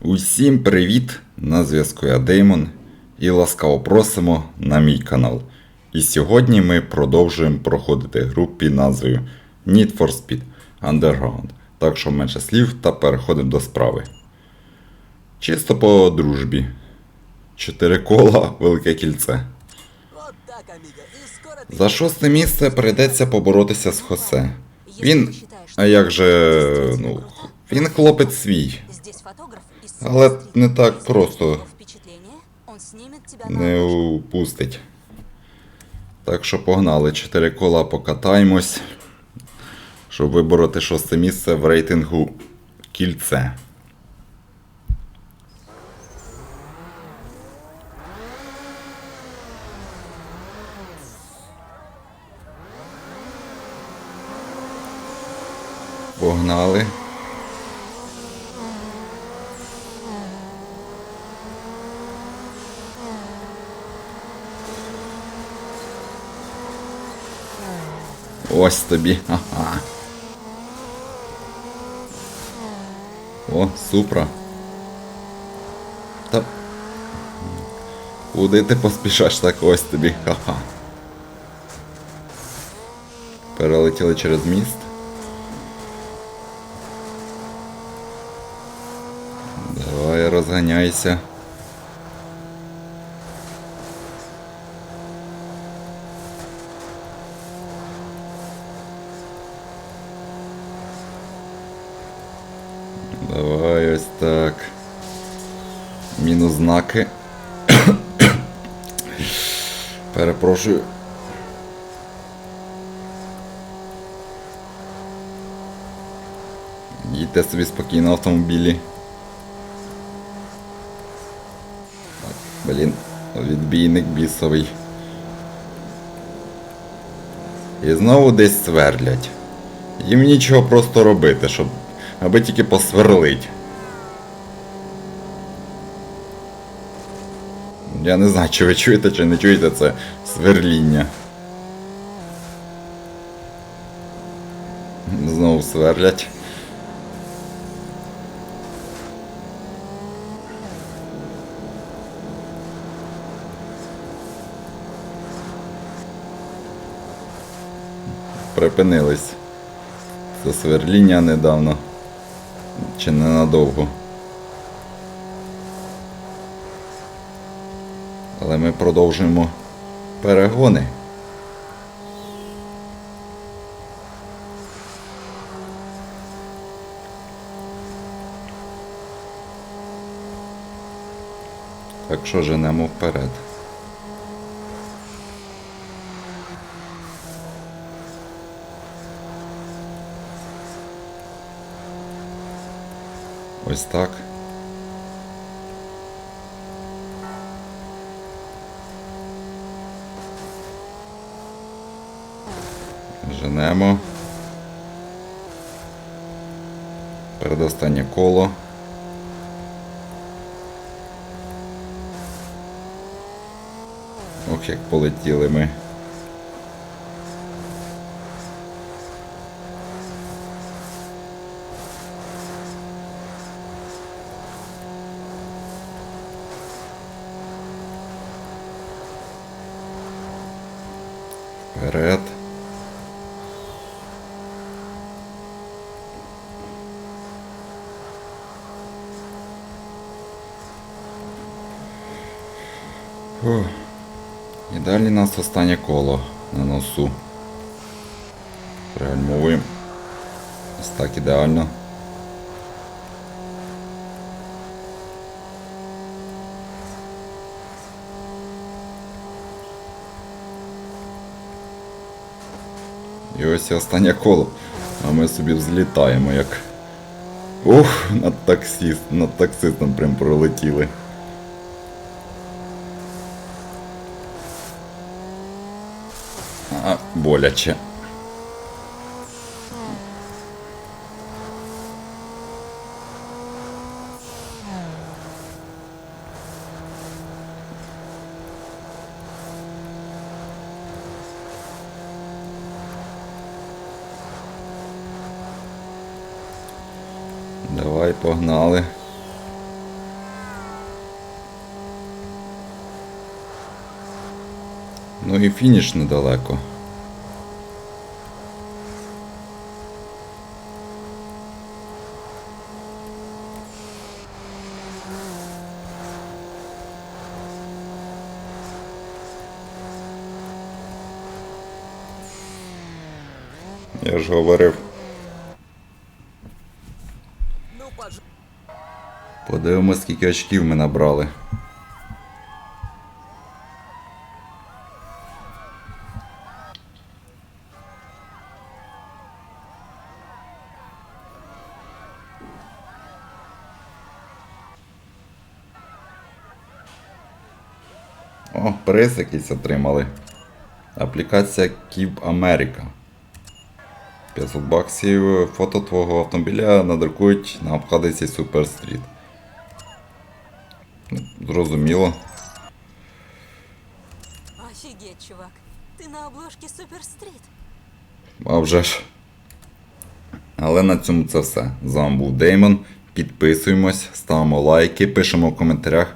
Усім привіт! На зв'язку я Деймон і ласкаво просимо на мій канал. І сьогодні ми продовжуємо проходити гру під назвою Need for Speed Underground. Так що менше слів та переходимо до справи. Чисто по дружбі. Чотири кола, велике кільце. Вот так, амиго, и скоро ты... За шосте місце прийдеться поборотися з Хосе. Если Він. ты считаешь, А что як это же. действительно ну. круто, Він хлопець свій. Але не так просто. не упустить. Так що погнали, чотири кола покатаємось, щоб вибороти шосте місце в рейтингу кільце. Погнали. Ось тобі. Ага. О, супра. Та. Куди ти поспішаєш так ось тобі? Ха-ха. Перелетіли через міст. Давай розганяйся. Давай ось так. Мінус знаки. Перепрошую. Їдьте собі спокійно в автомобілі. Блін, відбійник бісовий. І знову десь свердлять. Їм нічого просто робити, щоб аби тільки посверлить. Я не знаю, чи ви чуєте, чи не чуєте це сверління. Знову сверлять. Припинились. Це сверління недавно. Чи ненадовго. Але ми продовжуємо перегони. Так що женемо вперед. Ось так. Женемо. Передостаннє коло. Ох, як полетіли ми. Вперед. І далі у нас останнє коло на носу. Пригальмовуємо. Ось так ідеально. І ось і останнє коло. А ми собі взлітаємо як. Ух, над таксіст, над таксистом прям пролетіли. А, боляче. Давай, погнали. Ну і фініш недалеко. Я ж говорив. Подивимось, скільки очків ми набрали. О, приз якийсь отримали. Аплікація Кіб Америка. 500 баксів. Фото твого автомобіля надрукують на обкладинці Super Street. Зрозуміло. Офигеть, чувак. Ты на обложке Супер Стрит. А вже ж. Але на цьому це все. З вами був Деймон. Підписуємось, ставимо лайки, пишемо в коментарях